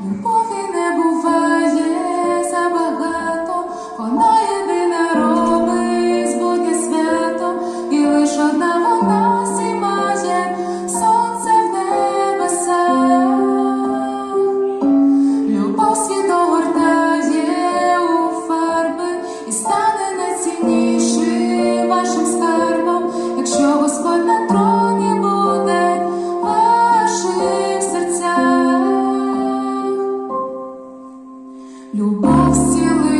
Bother Любов сіли.